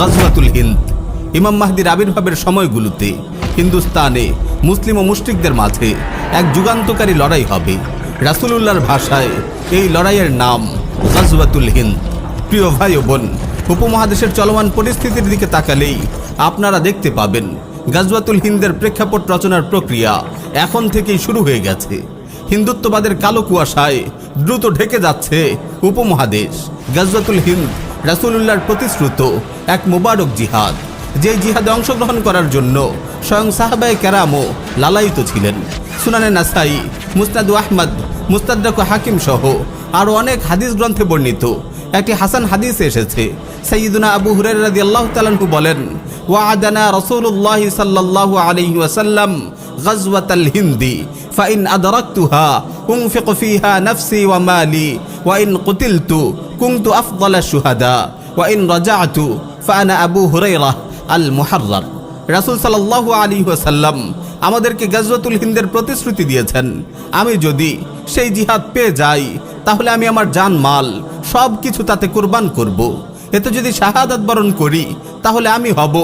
গজওয়াতুল হিন্দ। ইমাম মাহদির আবির্ভাবের সময়গুলোতে হিন্দুস্তানে মুসলিম ও মুশরিকদের মাঝে এক যুগান্তকারী লড়াই হবে। রাসূলুল্লাহর ভাষায় এই লড়াইয়ের নাম গজওয়াতুল হিন্দ। প্রিয় ভাই ও বোন, উপমহাদেশের চলমান পরিস্থিতির দিকে তাকালেই আপনারা দেখতে পাবেন, গাজওয়াতুল হিন্দের প্রেক্ষাপট রচনার প্রক্রিয়া এখন থেকেই শুরু হয়ে গেছে। হিন্দুত্ববাদের কালো কুয়াশায় দ্রুত ঢেকে যাচ্ছে উপমহাদেশ। গাজওয়াতুল হিন্দ রাসূলুল্লাহর প্রতিশ্রুত এক মোবারক জিহাদ, যে জিহাদে অংশগ্রহণ করার জন্য স্বয়ং সাহাবায়ে কেরামও লালায়িত ছিলেন। সুনানে নাসাই মুস্তাদু আহমদ মুস্তাদ্দাক হাকিম সহ আরও অনেক হাদিস গ্রন্থে বর্ণিত। একটি হাসান হাদিস এসেছে সৈয়দুনা আবু হুরের রাদি আল্লাহ তালানহু বলেন ওয়াদানা রসুল্লাহ সাল্লাল্লাহু আলাইহি ওয়াসাল্লাম গজওয়াতাল হিন্দি, ফাইন আদরাকতুহা, উনফিক ফিহা নফসি ওয়া মালি ওয়াইন কুতিলতু কুনতু আফদাল শুহাদা ওয়াইন রাজাতু ফানা আবু হুরাইরা আল মুহাররার রাসূল সাল্লাল্লাহু আলাইহি ওয়াসাল্লাম আমাদেরকে গজওয়াতুল হিন্দের প্রতিশ্রুতি দিয়েছেন, আমি যদি সেই জিহাদ পেয়ে যাই, তাহলে আমি আমার জান, মাল, সব কিছু তাতে কোরবান করব। এতে যদি শাহাদাত বরণ করি, তাহলে আমি হব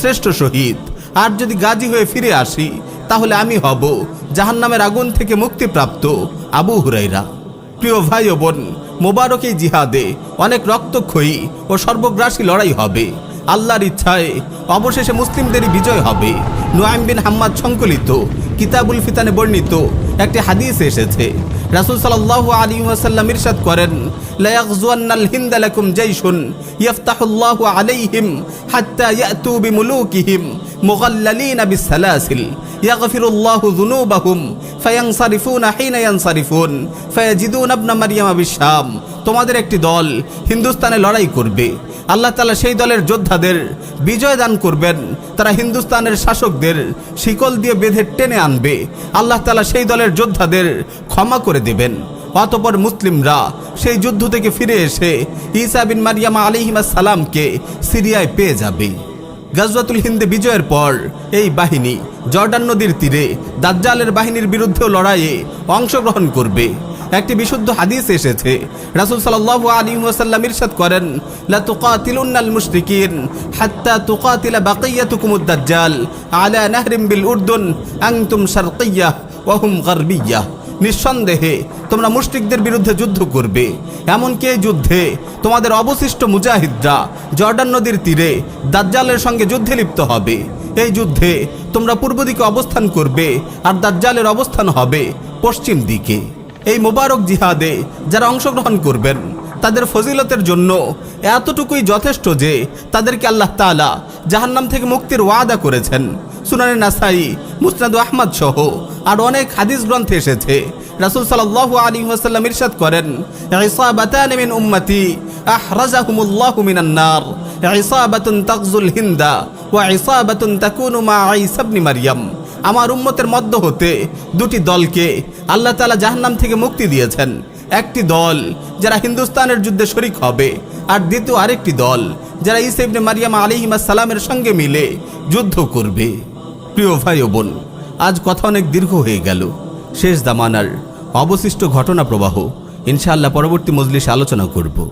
শ্রেষ্ঠ শহীদ। আর যদি গাজী হয়ে ফিরে আসি, তাহলে আমি হব জাহান্নামের আগুন থেকে মুক্তিপ্রাপ্ত আবু হুরাইরা প্রিয় ভাই ও বোন, মোবারক এই জিহাদে অনেক রক্তক্ষয়ী ও সর্বগ্রাসী লড়াই হবে। আল্লাহর ইচ্ছায় অবশেষে মুসলিমদেরই বিজয় হবে। নুয়াইম বিন হাম্মাদ সংকলিত, কিতাবুল ফিতানে বর্ণিত একটি হাদিস এসেছে, রাসূল সাল্লাল্লাহু আলাইহি ওয়াসাল্লাম ইরশাদ করেন লা ইয়াগজুয়ান্নাল হিন্দ লাকুম জাইশুন ইয়াফতাহুল্লাহু আলাইহিম হাত্তা ইয়াতু বিমুলুকিহিম মুগাল্লালিনা বিসালাসিল তোমাদের একটি দল হিন্দুস্তানে লড়াই করবে। আল্লাহ তালা সেই দলের যোদ্ধাদের বিজয় দান করবেন। তারা হিন্দুস্তানের শাসকদের শিকল দিয়ে বেঁধে টেনে আনবে। আল্লাহ তালা সেই দলের যোদ্ধাদের ক্ষমা করে দেবেন। অতপর মুসলিমরা সেই যুদ্ধ থেকে ফিরে এসে ঈসা বিন মারিয়ামা আলিহিমা সালামকে সিরিয়ায় পেয়ে যাবে। গাজওয়াতুল হিন্দে বিজয়ের পর এই বাহিনী জর্ডান নদীর তীরে দাজ্জালের বাহিনীর বিরুদ্ধেও লড়াইয়ে অংশগ্রহণ করবে। একটি বিশুদ্ধ হাদিস এসেছে। রাসূল সাল্লাল্লাহু আলাইহি ওয়াসাল্লাম ইরশাদ করেন, লা তুকাতিলুন্নাল মুশরিকিন হাত্তা তুকাতিলা বাকিয়াতুকুমুদ দাজ্জাল আলা নাহরিম বিল উর্দুন আনতুম শারকিয়্যাহ ওয়া হুম গারবিয়্যাহ নিঃসন্দেহে তোমরা মুশরিকদের বিরুদ্ধে যুদ্ধ করবে। এমনকি এই যুদ্ধে তোমাদের অবশিষ্ট মুজাহিদরা জর্ডান নদীর তীরে দাজ্জালের সঙ্গে যুদ্ধে লিপ্ত হবে। এই যুদ্ধে তোমরা পূর্ব দিকে অবস্থান করবে আর দাজ্জালের অবস্থান হবে পশ্চিম দিকে। এই মোবারক জিহাদে যারা অংশগ্রহণ করবেন, তাদের ফজিলতের জন্য এতটুকুই যথেষ্ট যে তাদেরকে আল্লাহ তাআলা জাহান্নাম থেকে মুক্তির ওয়াদা করেছেন। সুনানে নাসাই, মুসনাদু আহমদ সহ আর অনেক হাদিস গ্রন্থে এসেছে। রাসূল সাল্লাল্লাহু আলাইহি ওয়াসাল্লাম ইরশাদ করেন উম্মতি হিন্দা ওয়া ইসাবাতুন তাকুনু মা ঈসা ইবনে মারইয়াম আমার উম্মতের মধ্য হতে দুটি দলকে আল্লাহ তাআলা জাহান্নাম থেকে মুক্তি দিয়েছেন। একটি দল যারা হিন্দুস্তানের যুদ্ধে শরিক হবে আর দ্বিতীয় আরেকটি দল যারা ঈসা ইবনে মারিয়াম আলাইহিমাস সালামের সঙ্গে মিলে যুদ্ধ করবে। প্রিয় ভাই ও বোন, আজ কথা অনেক দীর্ঘ হয়ে গেল। শেষ দামানার অবশিষ্ট ঘটনা প্রবাহ। ইনশাআল্লাহ পরবর্তী মজলিসে আলোচনা করব।